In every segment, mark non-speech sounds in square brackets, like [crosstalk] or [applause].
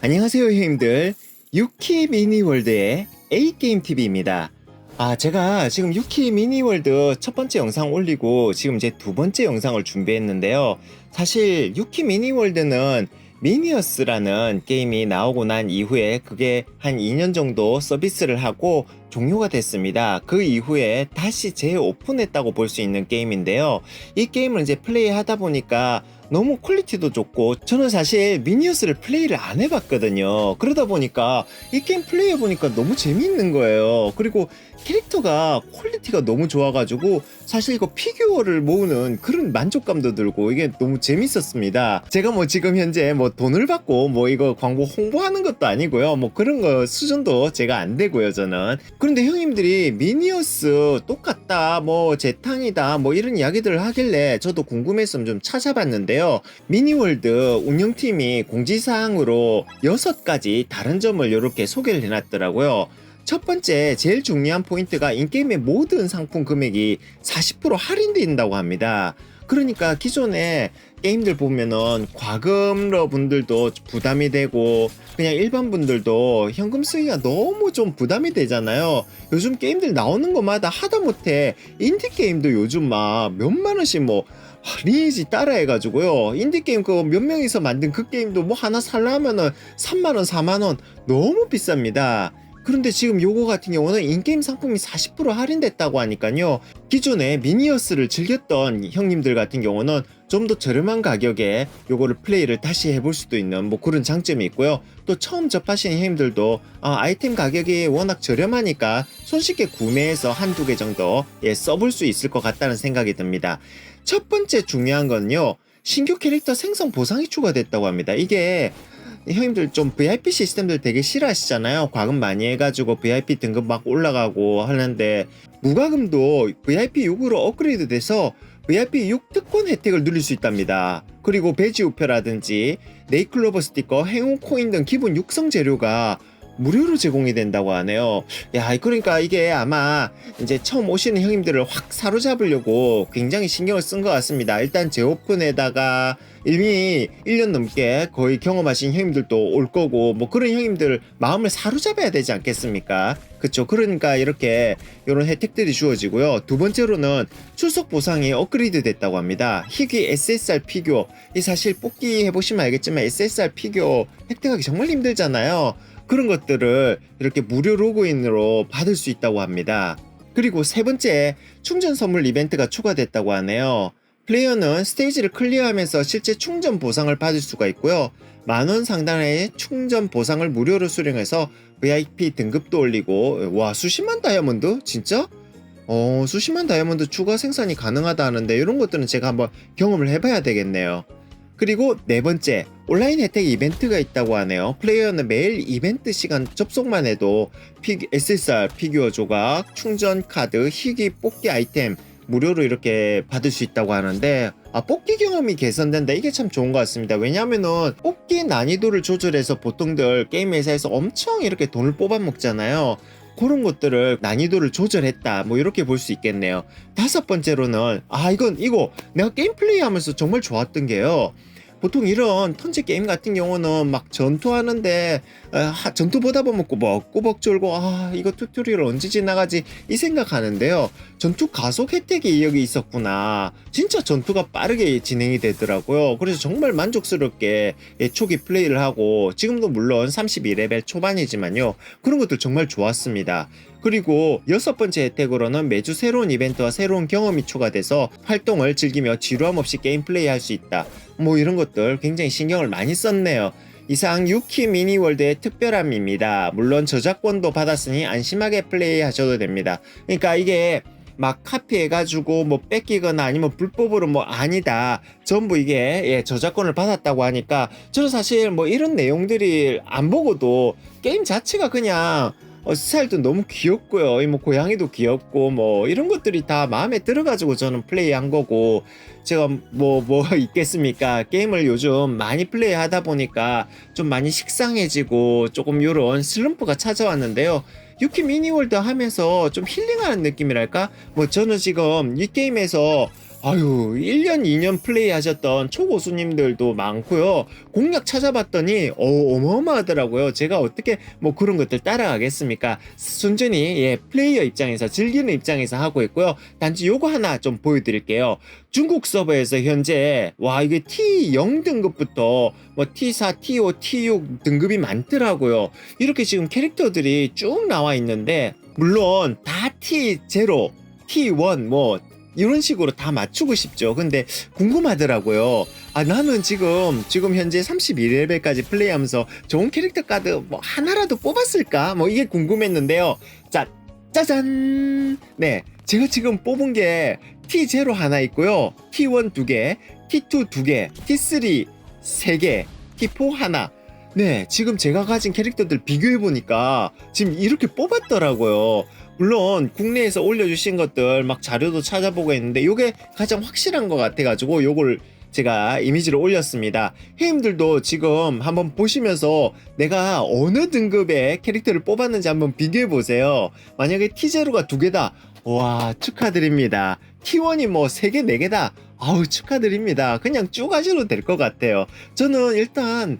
안녕하세요 형님들 유키 미니월드의 A게임TV입니다 아 제가 지금 유키 미니월드 첫 번째 영상 올리고 지금 이제 두 번째 영상을 준비했는데요 사실 유키 미니월드는 미니어스라는 게임이 나오고 난 이후에 그게 한 2년 정도 서비스를 하고 종료가 됐습니다. 그 이후에 다시 재오픈했다고 볼 수 있는 게임인데요. 이 게임을 이제 플레이하다 보니까 너무 퀄리티도 좋고 저는 사실 미니어스를 플레이를 안 해봤거든요. 그러다 보니까 이 게임 플레이해 보니까 너무 재미있는 거예요. 그리고 캐릭터가 퀄리티가 너무 좋아가지고 사실 이거 피규어를 모으는 그런 만족감도 들고 이게 너무 재밌었습니다. 제가 뭐 지금 현재 뭐 돈을 받고 뭐 이거 광고 홍보하는 것도 아니고요. 뭐 그런 거 수준도 제가 안 되고요, 저는. 그런데 형님들이 미니어스 똑같다, 뭐 재탕이다, 뭐 이런 이야기들을 하길래 저도 궁금해서 좀 찾아봤는데 요. 미니월드 운영팀이 공지사항으로 여섯 가지 다른 점을 이렇게 소개를 해놨더라고요. 첫 번째 제일 중요한 포인트가 인게임의 모든 상품 금액이 40% 할인된다고 합니다. 그러니까 기존에 게임들 보면은 과금러 분들도 부담이 되고 그냥 일반 분들도 현금 쓰기가 너무 좀 부담이 되잖아요. 요즘 게임들 나오는 것마다 하다못해 인디 게임도 요즘 막 몇만 원씩 뭐 리니지 따라해가지고요. 인디게임 그 몇 명이서 만든 그 게임도 뭐 하나 살려면은 3만원, 4만원 너무 비쌉니다. 그런데 지금 요거 같은 경우는 인게임 상품이 40% 할인됐다고 하니까요. 기존에 미니어스를 즐겼던 형님들 같은 경우는 좀 더 저렴한 가격에 요거를 플레이를 다시 해볼 수도 있는 뭐 그런 장점이 있고요. 또 처음 접하시는 형님들도 아, 이템 가격이 워낙 저렴하니까 손쉽게 구매해서 한두 개 정도 예, 써볼 수 있을 것 같다는 생각이 듭니다. 첫 번째 중요한 건요. 신규 캐릭터 생성 보상이 추가됐다고 합니다. 이게 형님들 좀 VIP 시스템들 되게 싫어하시잖아요. 과금 많이 해가지고 VIP 등급 막 올라가고 하는데 무과금도 VIP 6으로 업그레이드 돼서 VIP 6 특권 혜택을 누릴 수 있답니다. 그리고 배지 우표라든지 네이클로버 스티커, 행운 코인 등 기본 육성 재료가 무료로 제공이 된다고 하네요. 야, 그러니까 이게 아마 이제 처음 오시는 형님들을 확 사로잡으려고 굉장히 신경을 쓴 것 같습니다. 일단 재오픈에다가 이미 1년 넘게 거의 경험하신 형님들도 올 거고 뭐 그런 형님들 마음을 사로잡아야 되지 않겠습니까? 그쵸. 그러니까 이렇게 이런 혜택들이 주어지고요. 두 번째로는 출석 보상이 업그레이드 됐다고 합니다. 희귀 SSR 피규어. 이 사실 뽑기 해보시면 알겠지만 SSR 피규어 획득하기 정말 힘들잖아요. 그런 것들을 이렇게 무료 로그인으로 받을 수 있다고 합니다. 그리고 세 번째, 충전 선물 이벤트가 추가됐다고 하네요. 플레이어는 스테이지를 클리어하면서 실제 충전 보상을 받을 수가 있고요. 만원 상당의 충전 보상을 무료로 수령해서 VIP 등급도 올리고, 와, 수십만 다이아몬드? 진짜? 어, 수십만 다이아몬드 추가 생산이 가능하다 하는데, 이런 것들은 제가 한번 경험을 해봐야 되겠네요. 그리고 네 번째, 온라인 혜택 이벤트가 있다고 하네요. 플레이어는 매일 이벤트 시간 접속만 해도 피, SSR 피규어 조각, 충전 카드, 희귀 뽑기 아이템 무료로 이렇게 받을 수 있다고 하는데 아, 뽑기 경험이 개선된다. 이게 참 좋은 것 같습니다. 왜냐하면은 뽑기 난이도를 조절해서 보통들 게임 회사에서 엄청 이렇게 돈을 뽑아 먹잖아요. 그런 것들을 난이도를 조절했다 뭐 이렇게 볼 수 있겠네요 다섯 번째로는 아 이건 이거 내가 게임 플레이 하면서 정말 좋았던 게요 보통 이런 턴제 게임 같은 경우는 막 전투하는데 아, 전투 보다 보면 꼬벅꼬벅 졸고 아 이거 튜토리얼 언제 지나가지? 이 생각하는데요. 전투 가속 혜택이 여기 있었구나. 진짜 전투가 빠르게 진행이 되더라고요. 그래서 정말 만족스럽게 예, 초기 플레이를 하고 지금도 물론 32레벨 초반이지만요. 그런 것들 정말 좋았습니다 그리고 여섯 번째 혜택으로는 매주 새로운 이벤트와 새로운 경험이 추가돼서 활동을 즐기며 지루함 없이 게임 플레이 할 수 있다. 뭐 이런 것들 굉장히 신경을 많이 썼네요. 이상 유키 미니월드의 특별함입니다. 물론 저작권도 받았으니 안심하게 플레이 하셔도 됩니다. 그러니까 이게 막 카피해가지고 뭐 뺏기거나 아니면 불법으로 뭐 아니다. 전부 이게 예, 저작권을 받았다고 하니까 저는 사실 뭐 이런 내용들이 안 보고도 게임 자체가 그냥 어, 스타일도 너무 귀엽고요. 이뭐 고양이도 귀엽고 뭐 이런 것들이 다 마음에 들어가지고 저는 플레이한 거고 제가 뭐뭐 [laughs] 있겠습니까? 게임을 요즘 많이 플레이하다 보니까 좀 많이 식상해지고 조금 요런 슬럼프가 찾아왔는데요. 유키 미니월드 하면서 좀 힐링하는 느낌이랄까? 뭐 저는 지금 이 게임에서 아유, 1년, 2년 플레이 하셨던 초고수님들도 많고요. 공략 찾아봤더니, 어, 어마어마하더라고요. 제가 어떻게 뭐 그런 것들 따라가겠습니까? 순전히, 예, 플레이어 입장에서, 즐기는 입장에서 하고 있고요. 단지 요거 하나 좀 보여드릴게요. 중국 서버에서 현재, 와, 이게 T0 등급부터 뭐 T4, T5, T6 등급이 많더라고요. 이렇게 지금 캐릭터들이 쭉 나와 있는데, 물론 다 T0, T1, 뭐, 이런 식으로 다 맞추고 싶죠. 근데 궁금하더라고요. 아, 나는 지금, 지금 현재 31레벨까지 플레이하면서 좋은 캐릭터 카드 뭐 하나라도 뽑았을까? 뭐 이게 궁금했는데요. 자, 짜잔! 네. 제가 지금 뽑은 게 T0 하나 있고요. T1 두 개, T2 두 개, T3 세 개, T4 하나. 네, 지금 제가 가진 캐릭터들 비교해보니까 지금 이렇게 뽑았더라고요. 물론 국내에서 올려주신 것들 막 자료도 찾아보고 했는데 이게 가장 확실한 것 같아가지고 요걸 제가 이미지로 올렸습니다. 회원들도 지금 한번 보시면서 내가 어느 등급의 캐릭터를 뽑았는지 한번 비교해 보세요. 만약에 T0가 두 개다. 와 축하드립니다. T1이 뭐 3개, 4개다. 아우 축하드립니다. 그냥 쭉 하셔도 될 것 같아요. 저는 일단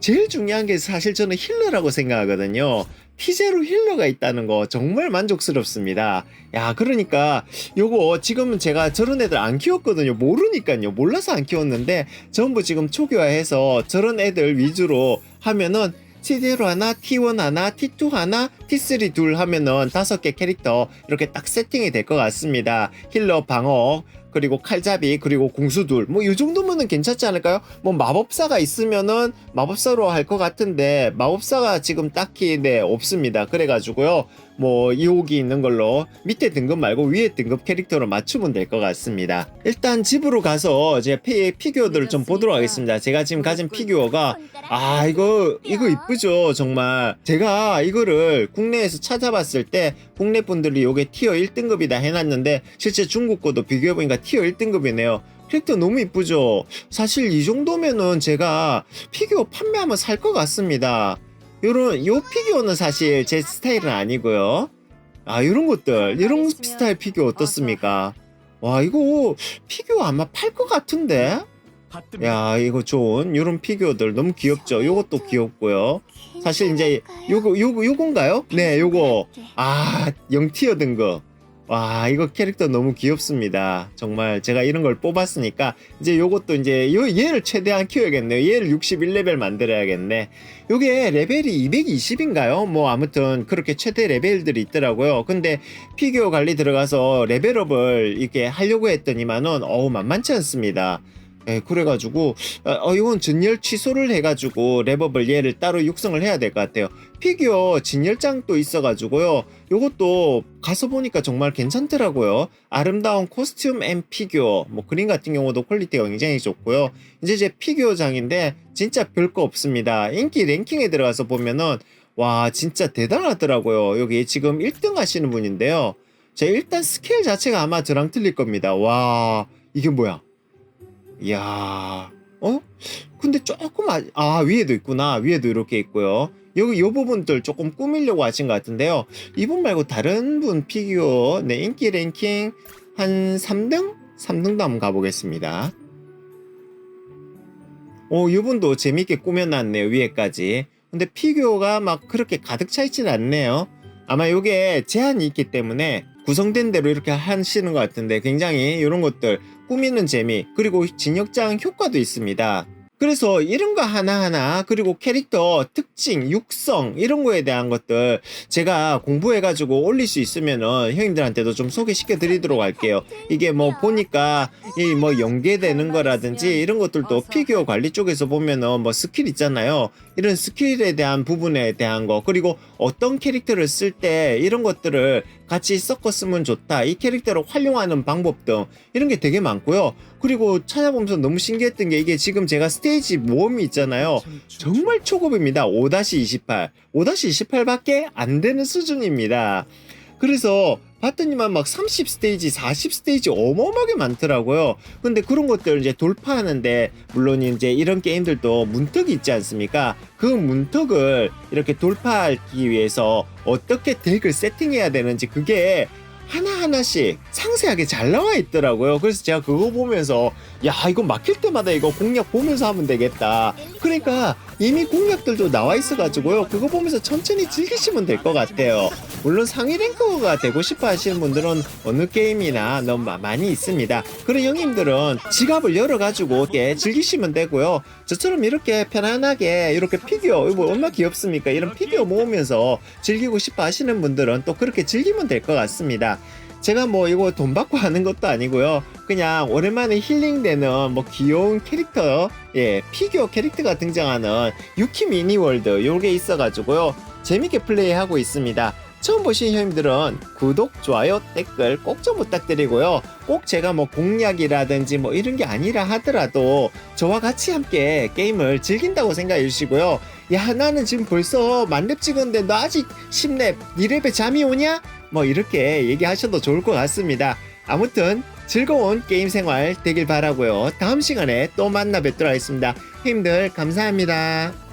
제일 중요한 게 사실 저는 힐러라고 생각하거든요. T0 힐러가 있다는 거 정말 만족스럽습니다. 야, 그러니까 요거 지금은 제가 저런 애들 안 키웠거든요. 모르니까요. 몰라서 안 키웠는데 전부 지금 초기화해서 저런 애들 위주로 하면은 T0 하나, T1 하나, T2 하나, T3 둘 하면은 다섯 개 캐릭터 이렇게 딱 세팅이 될 것 같습니다. 힐러, 방어, 그리고 칼잡이, 그리고 공수 둘. 뭐 이 정도면은 괜찮지 않을까요? 뭐 마법사가 있으면은 마법사로 할 것 같은데 마법사가 지금 딱히 네 없습니다. 그래가지고요. 뭐 이옥이 있는 걸로 밑에 등급 말고 위에 등급 캐릭터로 맞추면 될 것 같습니다. 일단 집으로 가서 제 피, 피규어들을 좀 보도록 하겠습니다. 제가 지금 가진 피규어가 아 이거 이거 이쁘죠 정말. 제가 이거를 국내에서 찾아봤을 때 국내 분들이 요게 티어 1등급이다 해놨는데 실제 중국 거도 비교해보니까 티어 1등급이네요. 캐릭터 너무 이쁘죠? 사실 이 정도면은 제가 피규어 판매하면 살 것 같습니다 요런 요 피규어는 사실 제 스타일은 아니고요. 아 요런 것들 이런 스타일 피규어 어떻습니까? 와 이거 피규어 아마 팔 것 같은데? 야 이거 좋은 이런 피규어들 너무 귀엽죠? 요것도 귀엽고요. 사실 이제 요거 요거 요건가요? 네 요거. 아 0티어 등급 와 이거 캐릭터 너무 귀엽습니다. 정말 제가 이런 걸 뽑았으니까 이제 요것도 이제 요 얘를 최대한 키워야겠네요. 얘를 61레벨 만들어야겠네. 요게 레벨이 220인가요? 뭐 아무튼 그렇게 최대 레벨들이 있더라고요. 근데 피규어 관리 들어가서 레벨업을 이렇게 하려고 했더니만은 어우 만만치 않습니다 예, 그래가지고 어 이건 진열 취소를 해가지고 랩업을 얘를 따로 육성을 해야 될 것 같아요. 피규어 진열장도 있어가지고요. 요것도 가서 보니까 정말 괜찮더라고요. 아름다운 코스튬 앤 피규어 뭐 그림 같은 경우도 퀄리티가 굉장히 좋고요. 이제 제 피규어장인데 진짜 별거 없습니다. 인기 랭킹에 들어가서 보면은 와 진짜 대단하더라고요. 여기 지금 1등 하시는 분인데요. 제 일단 스케일 자체가 아마 저랑 틀릴 겁니다. 와 이게 뭐야? 이야, 어? 근데 조금 아, 아 위에도 있구나. 위에도 이렇게 있고요. 여기 요 부분들 조금 꾸미려고 하신 것 같은데요. 이분 말고 다른 분 피규어 네 인기 랭킹 한 3등? 3등도 한번 가보겠습니다. 오, 이분도 재밌게 꾸며놨네요. 위에까지. 근데 피규어가 막 그렇게 가득 차 있진 않네요. 아마 요게 제한이 있기 때문에 구성된 대로 이렇게 하시는 것 같은데 굉장히 이런 것들 꾸미는 재미 그리고 진역장 효과도 있습니다. 그래서 이런 거 하나하나 그리고 캐릭터 특징, 육성 이런 거에 대한 것들 제가 공부해 가지고 올릴 수 있으면은 형님들한테도 좀 소개시켜 드리도록 할게요. 이게 뭐 보니까 이 뭐 연계되는 거라든지 이런 것들도 피규어 관리 쪽에서 보면은 뭐 스킬 있잖아요. 이런 스킬에 대한 부분에 대한 거 그리고 어떤 캐릭터를 쓸 때 이런 것들을 같이 섞어 쓰면 좋다. 이 캐릭터를 활용하는 방법 등 이런 게 되게 많고요. 그리고 찾아보면서 너무 신기했던 게 이게 지금 제가 스테이지 모험이 있잖아요. 정말 초급입니다. 5-28. 5-28밖에 안 되는 수준입니다. 그래서 봤더니만 막 30 스테이지, 40 스테이지 어마어마하게 많더라고요. 근데 그런 것들 이제 돌파하는데 물론 이제 이런 게임들도 문턱이 있지 않습니까? 그 문턱을 이렇게 돌파하기 위해서 어떻게 덱을 세팅해야 되는지 그게 하나하나씩 상세하게 잘 나와 있더라고요. 그래서 제가 그거 보면서 야 이거 막힐 때마다 이거 공략 보면서 하면 되겠다. 그러니까 이미 공략들도 나와 있어가지고요. 그거 보면서 천천히 즐기시면 될 것 같아요. 물론 상위 랭커가 되고 싶어 하시는 분들은 어느 게임이나 너무 마- 많이 있습니다. 그런 형님들은 지갑을 열어가지고 이렇게 즐기시면 되고요. 저처럼 이렇게 편안하게 이렇게 피규어 이거 얼마나 귀엽습니까? 이런 피규어 모으면서 즐기고 싶어 하시는 분들은 또 그렇게 즐기면 될 것 같습니다. 제가 뭐 이거 돈 받고 하는 것도 아니고요. 그냥 오랜만에 힐링되는 뭐 귀여운 캐릭터, 예, 피규어 캐릭터가 등장하는 유키 미니월드 요게 있어가지고요. 재밌게 플레이하고 있습니다. 처음 보신 형님들은 구독, 좋아요, 댓글 꼭 좀 부탁드리고요. 꼭 제가 뭐 공략이라든지 뭐 이런 게 아니라 하더라도 저와 같이 함께 게임을 즐긴다고 생각해 주시고요. 야, 나는 지금 벌써 만렙 찍었는데 너 아직 10렙, 2렙에 잠이 오냐? 뭐 이렇게 얘기하셔도 좋을 것 같습니다. 아무튼 즐거운 게임 생활 되길 바라고요. 다음 시간에 또 만나 뵙도록 하겠습니다. 형님들 감사합니다.